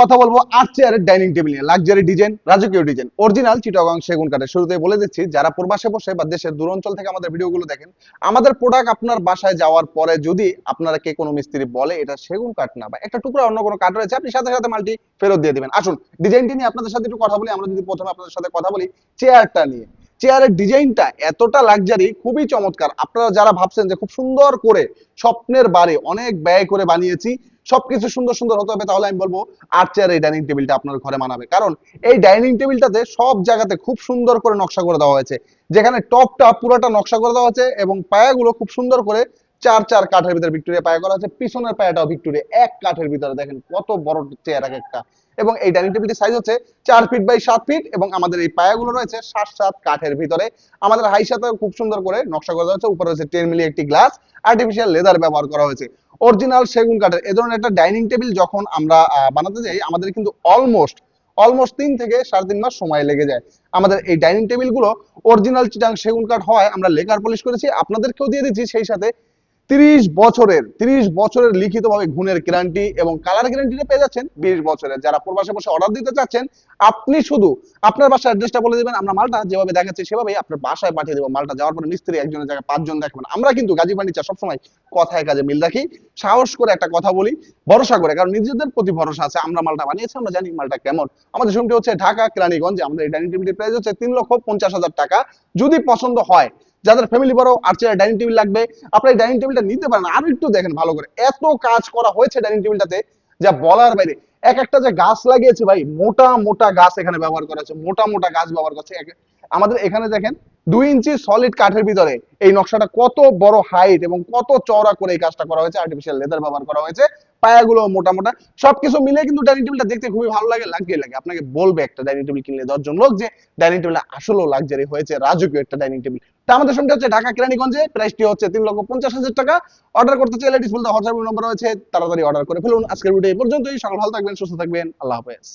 কথা বলব dining table নিয়ে। লাক্সারি ডিজাইন রাজকীয় ডিজাইন অরিজিনাল চিটাগাং সেগুন কাঠের শুরুতে বলে দিচ্ছি, যারা প্রবাসে বসে বা দেশের থেকে আমাদের ভিডিওগুলো দেখেন, আমাদের প্রোডাক্ট আপনার বাসায় যাওয়ার পরে যদি আপনারা কে কোনো মিস্ত্রি বলে এটা সেগুন কাঠ না বা একটা টুকরা অন্য কোনো কাঠ রয়েছে, আপনি সাথে সাথে মালটি ফেরত দিয়ে দিবেন। আসুন ডিজাইনটি নিয়ে আপনাদের সাথে একটু কথা বলি, আমরা যদি প্রথমে আপনাদের সাথে কথা বলি চেয়ারটা নিয়ে। চেয়ারের ডিজাইনটা এতটা লাক্সারি খুবই চমৎকার। আপনারা যারা ভাবছেন যে খুব সুন্দর করে স্বপ্নের বাড়ি অনেক ব্যয় করে বানিয়েছি, সবকিছু সুন্দর সুন্দর হতে হবে, তাহলে আমি বলব আর চেয়ার এই ডাইনিং টেবিলটা আপনার ঘরে মানাবে। কারণ এই ডাইনিং টেবিলটাতে সব জায়গাতে খুব সুন্দর করে নকশা করে দেওয়া হয়েছে। যেখানে টপটা পুরোটা নকশা করে দেওয়া হয়েছে এবং পায়াগুলো খুব সুন্দর করে চার চার কাঠের ভিতরে ভিক্টোরিয়া পায়া করা আছে, পিছনের পায়াটাও ভিক্টোরিয়া, এক কাঠের ভিতরে। দেখেন কত বড় চেয়ার এক একটা। এবং এই ডাইনিং টেবিলটির সাইজ হচ্ছে চার ফিট বাই সাত ফিট এবং আমাদের এই পায়াগুলো রয়েছে সাত সাত কাঠের ভিতরে। আমাদের হাই সাথে খুব সুন্দর করে নকশা করা হয়েছে। উপরে রয়েছে টেন মিলি একটি গ্লাস আর্টিফিশিয়াল লেদার ব্যবহার করা হয়েছে। অরিজিনাল সেগুন কাঠের, এ ধরনের একটা ডাইনিং টেবিল যখন আমরা বানাতে যাই, আমাদের কিন্তু অলমোস্ট অলমোস্ট তিন থেকে সাড়ে তিন মাস সময় লেগে যায়। আমাদের এই ডাইনিং টেবিলগুলো অরিজিনাল চিটাং সেগুন কাঠ হওয়ায় আমরা লেকার পলিশ করেছি। আপনাদেরকেও দিয়ে দিচ্ছি সেই সাথে তিরিশ বছরের তিরিশ বছরের লিখিত ভাবে গুণের গ্যারান্টি এবং কালার গ্যারান্টিটা পেয়ে যাচ্ছেন বিশ বছরের। যারা প্রবাসে বসে অর্ডার দিতে চাচ্ছেন, আপনি শুধু আপনার বাসার অ্যাড্রেসটা বলে দিবেন, আমরা মালটা যেভাবে দেখাচ্ছি সেভাবেই আপনার বাসায় পাঠিয়ে দেবো। মালটা যাওয়ার পরে মিস্ত্রি একজনের জায়গায় পাঁচজন দেখবেন। আমরা কিন্তু গাজী ফার্নিচার সবসময় কথায় কাজে মিল রাখি। সাহস করে একটা কথা বলি, ভরসা করে, কারণ নিজেদের প্রতি ভরসা আছে। আমরা মালটা বানিয়েছি, আমরা জানি মালটা কেমন। আমাদের শোরুমটি হচ্ছে ঢাকা, কেরানীগঞ্জ। আমাদের এই ডাইনিং টেবিলের প্রাইস হচ্ছে তিন লক্ষ পঞ্চাশ হাজার টাকা। যদি পছন্দ হয় যাদের ফ্যামিলি বড় আর চেয়ার ডাইনিং টেবিল লাগবে, আপনার ডাইনিং টেবিলটা নিতে পারেন। আর একটু দেখেন ভালো করে। এত কাজ করা হয়েছে ডাইনিং টেবিলটাতে যা বলার বাইরে। এক একটা যে গাছ লাগিয়েছে ভাই, মোটা মোটা গাছ এখানে ব্যবহার করা হয়েছে। মোটা মোটা গাছ ব্যবহার করছে আমাদের এখানে দেখেন দুই ইঞ্চি সলিড কাঠের ভিতরে এই নকশাটা কত বড় হাইট এবং কত চওড়া করে এই কাজটা করা হয়েছে আর্টিফিশিয়াল লেদার ব্যবহার করা হয়েছে, পায়াগুলো মোটা মোটা, সবকিছু মিলে কিন্তু ডাইনিং টেবিলটা দেখতে খুবই ভালো লাগে লাগে লাগে। আপনাকে বলবে একটা ডাইনিং টেবিল কিনলে দশজন লোক যে ডাইনিং টেবিলটা আসলেও লাক্সারি হয়েছে, রাজকীয় একটা ডাইনিং টেবিল তা আমাদের সঙ্গে হচ্ছে ঢাকা কেরানীগঞ্জে প্রাইসটি হচ্ছে তিন লক্ষ পঞ্চাশ হাজার টাকা। অর্ডার করতে চাইলে ডিসপ্লে হোয়াটসঅ্যাপ নম্বর রয়েছে, তাড়াতাড়ি অর্ডার করে ফেলুন। আজকের ভিডিও এই পর্যন্তই, সকাল ভালো থাকবেন, সুস্থ থাকবেন, আল্লাহ হাফেজ।